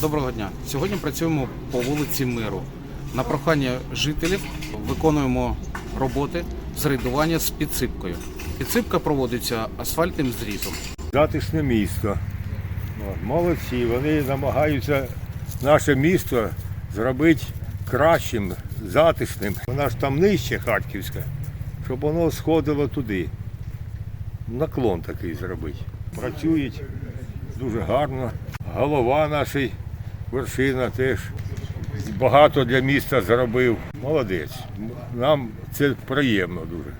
Доброго дня. Сьогодні працюємо по вулиці Миру. На прохання жителів виконуємо роботи з рейдування з підсипкою. Підсипка проводиться асфальтним зрізом. Затишне місто. Молодці, вони намагаються наше місто зробити кращим, затишним. Вона ж там нижче Харківська, щоб воно сходило туди. Наклон такий зробити. Працюють дуже гарно. Голова нашої вершина теж багато для міста зробив. Молодець. Нам це приємно дуже.